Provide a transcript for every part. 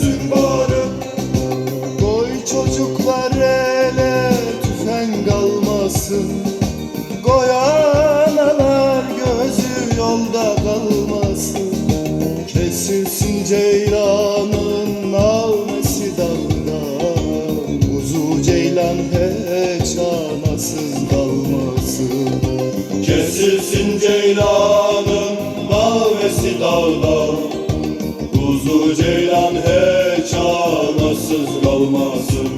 gözüm varım Koy çocuklar ele tüfeng almasın Koy gözü yolda kalmasın. Kesilsin ceylanın nalmesi dalga Kuzu ceylan hiç anasız kalmasın. Kesilsin ceylanın nalmesi dalga Kuzu ceylan anasız kalmasın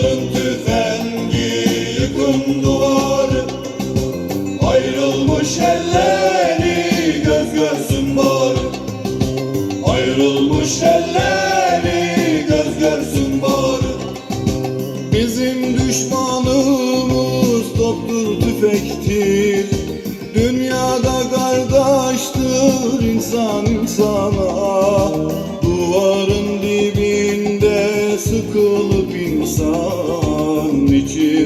Söndürün tüfengi yıkın duvarı Ayrılmış elleri göz görsün bari. Ayrılmış elleri göz görsün bari. Bizim düşmanımız toptur tüfektir. Dünyada kardeştir insan insana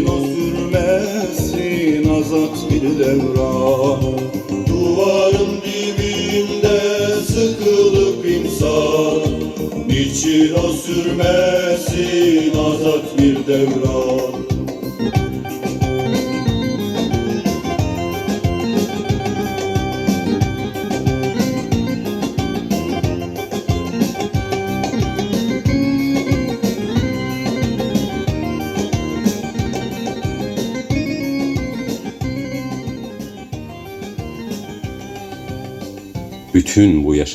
o sürmesin azat bir devran Duvarın dibinde sıkılıp insan. Niçin o sürmesin azat bir devran Bütün bu yaşa